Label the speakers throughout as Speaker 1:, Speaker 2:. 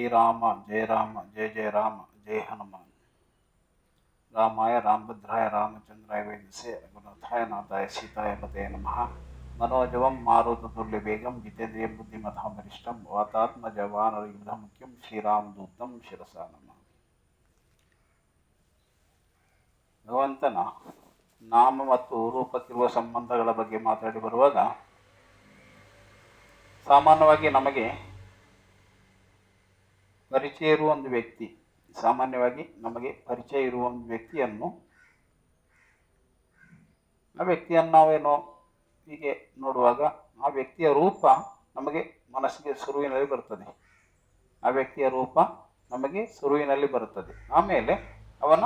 Speaker 1: ಶ್ರೀರಾಮ, ಜಯ ರಾಮ, ಜಯ ಜಯ ರಾಮ, ಜಯ ಹನುಮಾನ್. ರಾಮಾಯ ರಾಮಭದ್ರಾಯ ರಾಮಚಂದ್ರಾಯ ವೇದಸೆ ರಘುನಾಥಾಯ ನಾಥಾಯ ಸೀತಾಯ ಪದೇ ನಮಃ. ಮನೋಜವಂ ಮಾರುತತುಲ್ಯ ಬೇಗಂ ಜಿತೇಂದ್ರಿಯ ಬುದ್ಧಿಮತಾಂ ವರಿಷ್ಠಂ ವಾತಾತ್ಮಜವಾನರ ಯುಧ ಮುಖ್ಯಂ ಶ್ರೀರಾಮದೂತಂ ಶಿರಸ ನಮಃ. ಭಗವಂತನ ನಾಮ ಮತ್ತು ರೂಪಕ್ಕಿರುವ ಸಂಬಂಧಗಳ ಬಗ್ಗೆ ಮಾತಾಡಿ ಬರುವಾಗ ಸಾಮಾನ್ಯವಾಗಿ ನಮಗೆ ಪರಿಚಯ ಇರುವ ಒಂದು ವ್ಯಕ್ತಿ, ಸಾಮಾನ್ಯವಾಗಿ ನಮಗೆ ಪರಿಚಯ ಇರುವ ಒಂದು ವ್ಯಕ್ತಿಯನ್ನು, ಆ ವ್ಯಕ್ತಿಯನ್ನು ನಾವೇನೋ ಹೀಗೆ ನೋಡುವಾಗ ಆ ವ್ಯಕ್ತಿಯ ರೂಪ ನಮಗೆ ಮನಸ್ಸಿಗೆ ಸುರುವಿನಲ್ಲಿ ಬರ್ತದೆ ಆ ವ್ಯಕ್ತಿಯ ರೂಪ ನಮಗೆ ಸುರುವಿನಲ್ಲಿ ಬರುತ್ತದೆ. ಆಮೇಲೆ ಅವನ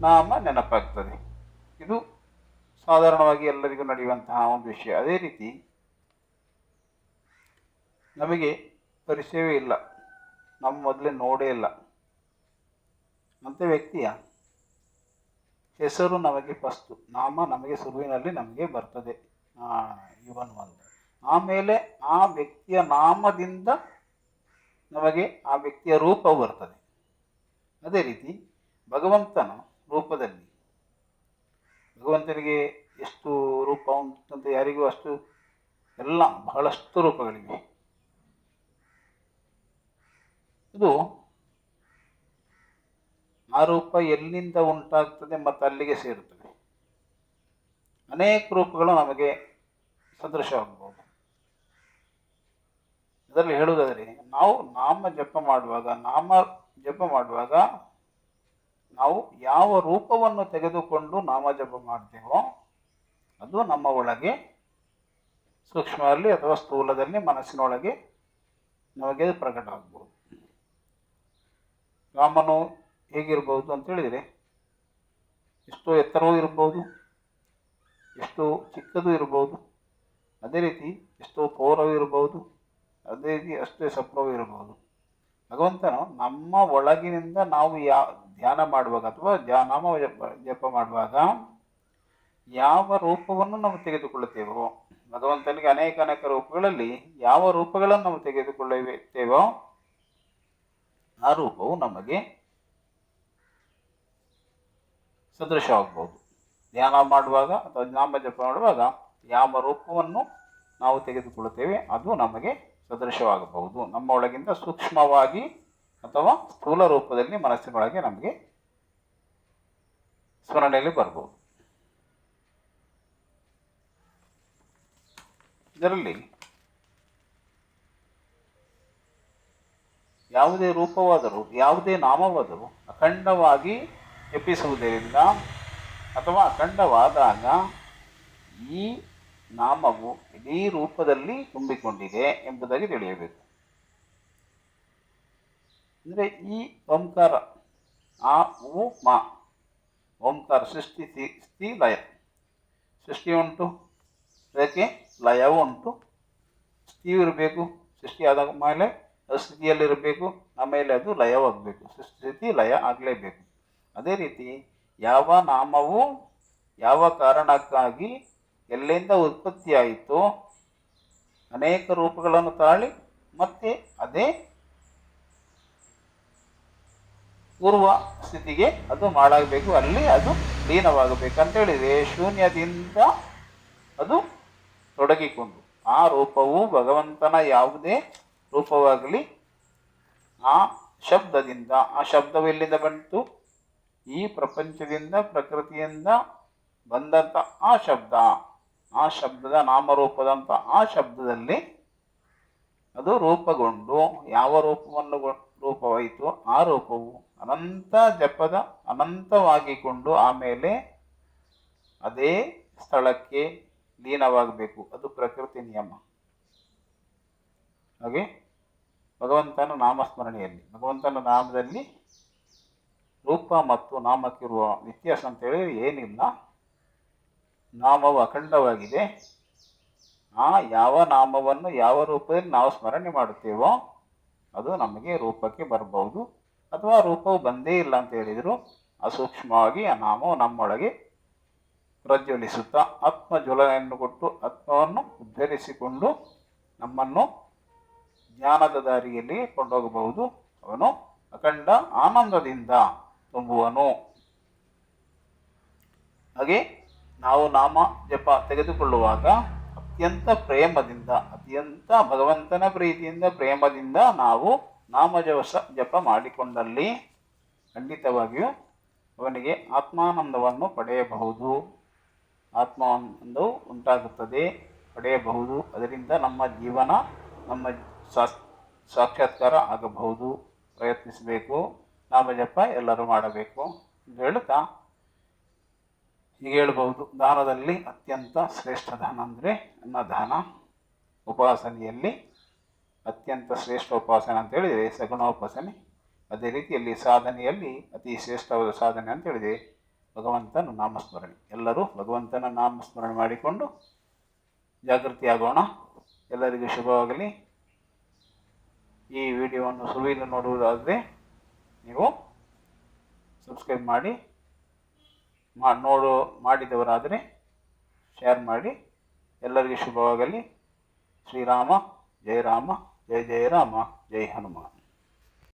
Speaker 1: ನಾಮ ನೆನಪಾಗ್ತದೆ. ಇದು ಸಾಧಾರಣವಾಗಿ ಎಲ್ಲರಿಗೂ ನಡೆಯುವಂತಹ ಒಂದು ವಿಷಯ. ಅದೇ ರೀತಿ ನಮಗೆ ಪರಿಚಯವೇ ಇಲ್ಲ. ನಮ್ಮ ಮೊದಲೇ ನೋಡೇ ಇಲ್ಲ. ಅಂಥ ವ್ಯಕ್ತಿಯ ಹೆಸರು ನಮಗೆ ಫಸ್ಟು, ನಾಮ ನಮಗೆ ಶುರುವಿನಲ್ಲಿ ನಮಗೆ ಬರ್ತದೆ. ಇವನ್ ಒಂದು ಆಮೇಲೆ ಆ ವ್ಯಕ್ತಿಯ ನಾಮದಿಂದ ನಮಗೆ ಆ ವ್ಯಕ್ತಿಯ ರೂಪವು ಬರ್ತದೆ. ಅದೇ ರೀತಿ ಭಗವಂತನ ರೂಪದಲ್ಲಿ, ಭಗವಂತನಿಗೆ ಎಷ್ಟು ರೂಪ ಅಂತ ಯಾರಿಗೂ ಅಷ್ಟು ಎಲ್ಲ ಬಹಳಷ್ಟು ರೂಪಗಳಿವೆ. ಇದು ಆ ರೂಪ ಎಲ್ಲಿಂದ ಉಂಟಾಗ್ತದೆ ಮತ್ತು ಅಲ್ಲಿಗೆ ಸೇರುತ್ತದೆ. ಅನೇಕ ರೂಪಗಳು ನಮಗೆ ಸದೃಶವಾಗಬಹುದು. ಇದರಲ್ಲಿ ಹೇಳುವುದಾದರೆ, ನಾವು ನಾಮ ಜಪ ಮಾಡುವಾಗ, ನಾಮ ಜಪ ಮಾಡುವಾಗ ನಾವು ಯಾವ ರೂಪವನ್ನು ತೆಗೆದುಕೊಂಡು ನಾಮ ಜಪ ಮಾಡ್ತೇವೋ, ಅದು ನಮ್ಮ ಒಳಗೆ ಸೂಕ್ಷ್ಮದಲ್ಲಿ ಅಥವಾ ಸ್ಥೂಲದಲ್ಲಿ ಮನಸ್ಸಿನೊಳಗೆ ನಮಗೆ ಪ್ರಕಟ ಆಗ್ಬೋದು ರಾಮನು ಹೇಗಿರ್ಬೋದು ಅಂತ ಹೇಳಿದರೆ, ಎಷ್ಟೋ ಎತ್ತರವೂ ಇರ್ಬೋದು, ಎಷ್ಟೋ ಚಿಕ್ಕದು ಇರ್ಬೋದು, ಅದೇ ರೀತಿ ಎಷ್ಟೋ ಪೌರವೂ ಇರ್ಬೋದು, ಅದೇ ರೀತಿ ಅಷ್ಟೇ ಸಪ್ರವೂ ಇರ್ಬೋದು. ಭಗವಂತನು ನಮ್ಮ ಒಳಗಿನಿಂದ ನಾವು ಯಾ, ಧ್ಯಾನ ಮಾಡುವಾಗ ಅಥವಾ ಧ್ಯಾನ ನಾಮ ಜಪ ಜಪ ಮಾಡುವಾಗ ಯಾವ ರೂಪವನ್ನು ನಾವು ತೆಗೆದುಕೊಳ್ಳುತ್ತೇವೋ, ಭಗವಂತನಿಗೆ ಅನೇಕ ಅನೇಕ ರೂಪಗಳಲ್ಲಿ ಯಾವ ರೂಪಗಳನ್ನು ನಾವು ತೆಗೆದುಕೊಳ್ಳುತ್ತೇವೋ ಆ ರೂಪವು ನಮಗೆ ಸದೃಶವಾಗಬಹುದು ಧ್ಯಾನ ಮಾಡುವಾಗ ಅಥವಾ ನಾಮ ಜಪ ಮಾಡುವಾಗ ಯಾವ ರೂಪವನ್ನು ನಾವು ತೆಗೆದುಕೊಳ್ಳುತ್ತೇವೆ ಅದು ನಮಗೆ ಸದೃಶವಾಗಬಹುದು. ನಮ್ಮ ಒಳಗಿಂದ ಸೂಕ್ಷ್ಮವಾಗಿ ಅಥವಾ ಸ್ಥೂಲ ರೂಪದಲ್ಲಿ ಮನಸ್ಸಿನೊಳಗೆ ನಮಗೆ ಸ್ಮರಣೆಯಲ್ಲಿ ಬರ್ಬೋದು ಇದರಲ್ಲಿ ಯಾವುದೇ ರೂಪವಾದರೂ, ಯಾವುದೇ ನಾಮವಾದರೂ ಅಖಂಡವಾಗಿ ಜಪಿಸುವುದರಿಂದ ಅಥವಾ ಅಖಂಡವಾದಾಗ ಈ ನಾಮವು ಇಡೀ ರೂಪದಲ್ಲಿ ತುಂಬಿಕೊಂಡಿದೆ ಎಂಬುದಾಗಿ ತಿಳಿಯಬೇಕು. ಅಂದರೆ ಈ ಓಂಕಾರ, ಆ ಉ, ಮಾ, ಓಂಕಾರ ಸೃಷ್ಟಿ ಸ್ಥಿ- ಲಯ. ಸೃಷ್ಟಿ ಉಂಟು, ಅದಕ್ಕೆ ಲಯವೂ ಉಂಟು. ಸ್ಥಿರಬೇಕು ಇರಬೇಕು ಸೃಷ್ಟಿ ಆದ ಮೇಲೆ ಸ್ಥಿತಿಯಲ್ಲಿರಬೇಕು, ಆಮೇಲೆ ಅದು ಲಯವಾಗಬೇಕು. ಸ್ಥಿತಿ ಲಯ ಆಗಲೇಬೇಕು. ಅದೇ ರೀತಿ ಯಾವ ನಾಮವು ಯಾವ ಕಾರಣಕ್ಕಾಗಿ ಎಲ್ಲಿಂದ ಉತ್ಪತ್ತಿಯಾಯಿತೋ ಅನೇಕ ರೂಪಗಳನ್ನು ತಾಳಿ ಮತ್ತೆ ಅದೇ ಪೂರ್ವ ಸ್ಥಿತಿಗೆ ಅದು ಮಾಡಾಗಬೇಕು ಅಲ್ಲಿ ಅದು ಲೀನವಾಗಬೇಕು. ಅಂತ ಹೇಳಿದರೆ ಶೂನ್ಯದಿಂದ ಅದು ತೊಡಗಿಕೊಂಡು ಆ ರೂಪವು ಭಗವಂತನ ಯಾವುದೇ ರೂಪವಾಗಲಿ ಆ ಶಬ್ದದಿಂದ, ಆ ಶಬ್ದವೆಲ್ಲಿಂದ ಬಂತು? ಈ ಪ್ರಪಂಚದಿಂದ, ಪ್ರಕೃತಿಯಿಂದ ಬಂದಂಥ ಆ ಶಬ್ದ, ಆ ಶಬ್ದದ ನಾಮರೂಪದಂಥ ಆ ಶಬ್ದದಲ್ಲಿ ಅದು ರೂಪಗೊಂಡು, ಯಾವ ರೂಪವನ್ನು ರೂಪವಾಯಿತು? ಆ ರೂಪವು ಅನಂತ ಜಪದ ಅನಂತವಾಗಿಕೊಂಡು ಆಮೇಲೆ ಅದೇ ಸ್ಥಳಕ್ಕೆ ಲೀನವಾಗಬೇಕು. ಅದು ಪ್ರಕೃತಿ ನಿಯಮ. ಹಾಗೆ? ಭಗವಂತನ ನಾಮಸ್ಮರಣೆಯಲ್ಲಿ. ಭಗವಂತನ ನಾಮದಲ್ಲಿ ರೂಪ ಮತ್ತು ನಾಮಕ್ಕಿರುವ ವ್ಯತ್ಯಾಸ ಅಂತೇಳಿ ಏನಿಲ್ಲ. ನಾಮವು ಅಖಂಡವಾಗಿದೆ. ಆ ಯಾವ ನಾಮವನ್ನು ಯಾವ ರೂಪದಲ್ಲಿ ನಾವು ಸ್ಮರಣೆ ಮಾಡುತ್ತೇವೋ ಅದು ನಮಗೆ ರೂಪಕ್ಕೆ ಬರಬಹುದು. ಅಥವಾ ರೂಪವು ಬಂದೇ ಇಲ್ಲ ಅಂತ ಹೇಳಿದರು, ಅಸೂಕ್ಷ್ಮವಾಗಿ ಆ ನಾಮವು ನಮ್ಮೊಳಗೆ ಪ್ರಜ್ವಲಿಸುತ್ತಾ ಆತ್ಮ ಜ್ವಲನೆಯನ್ನು ಕೊಟ್ಟು ಆತ್ಮವನ್ನು ಉದ್ಧರಿಸಿಕೊಂಡು ನಮ್ಮನ್ನು ಜ್ಞಾನದ ದಾರಿಯಲ್ಲಿ ಕೊಂಡೋಗಬಹುದು. ಅವನು ಅಖಂಡ ಆನಂದದಿಂದ ತುಂಬುವನು. ಹಾಗೆ ನಾವು ನಾಮ ಜಪ ತೆಗೆದುಕೊಳ್ಳುವಾಗ ಅತ್ಯಂತ ಪ್ರೇಮದಿಂದ, ಅತ್ಯಂತ ಭಗವಂತನ ಪ್ರೀತಿಯಿಂದ, ಪ್ರೇಮದಿಂದ ನಾವು ನಾಮ ಜಪ ಮಾಡಿಕೊಂಡಲ್ಲಿ ಖಂಡಿತವಾಗಿಯೂ ಅವನಿಗೆ ಆತ್ಮಾನಂದವನ್ನು ಪಡೆಯಬಹುದು. ಆತ್ಮಾನಂದವು ಉಂಟಾಗುತ್ತದೆ, ಪಡೆಯಬಹುದು. ಅದರಿಂದ ನಮ್ಮ ಜೀವನ, ನಮ್ಮ ಸಾಕ್ಷಾತ್ಕಾರ ಆಗಬಹುದು. ಪ್ರಯತ್ನಿಸಬೇಕು. ನಾಮಜಪ ಎಲ್ಲರೂ ಮಾಡಬೇಕು ಎಂದು ಹೇಳುತ್ತಾ? ಹೀಗೆ ಹೇಳಬಹುದು. ದಾನದಲ್ಲಿ ಅತ್ಯಂತ ಶ್ರೇಷ್ಠ ದಾನ ಅಂದರೆ ಅನ್ನದಾನ. ಉಪಾಸನೆಯಲ್ಲಿ ಅತ್ಯಂತ ಶ್ರೇಷ್ಠ ಉಪಾಸನೆ ಅಂತ ಹೇಳಿದರೆ ಸಗುಣೋಪಾಸನೆ. ಅದೇ ರೀತಿಯಲ್ಲಿ ಸಾಧನೆಯಲ್ಲಿ ಅತಿ ಶ್ರೇಷ್ಠವಾದ ಸಾಧನೆ ಅಂತ ಹೇಳಿದೆ ಭಗವಂತನ ನಾಮಸ್ಮರಣೆ. ಎಲ್ಲರೂ ಭಗವಂತನ ನಾಮಸ್ಮರಣೆ ಮಾಡಿಕೊಂಡು ಜಾಗೃತಿಯಾಗೋಣ. ಎಲ್ಲರಿಗೂ ಶುಭವಾಗಲಿ. ಈ ವಿಡಿಯೋವನ್ನು ಸುಳಿಲು ನೋಡುವುದಾದರೆ ನೀವು ಸಬ್ಸ್ಕ್ರೈಬ್ ಮಾಡಿ, ಮಾ, ನೋಡು, ಮಾಡಿದವರಾದರೆ ಶೇರ್ ಮಾಡಿ. ಎಲ್ಲರಿಗೂ ಶುಭವಾಗಲಿ. ಶ್ರೀರಾಮ ಜಯ ರಾಮ ಜಯ ಜಯ ರಾಮ, ಜೈ ಹನುಮಾನ್.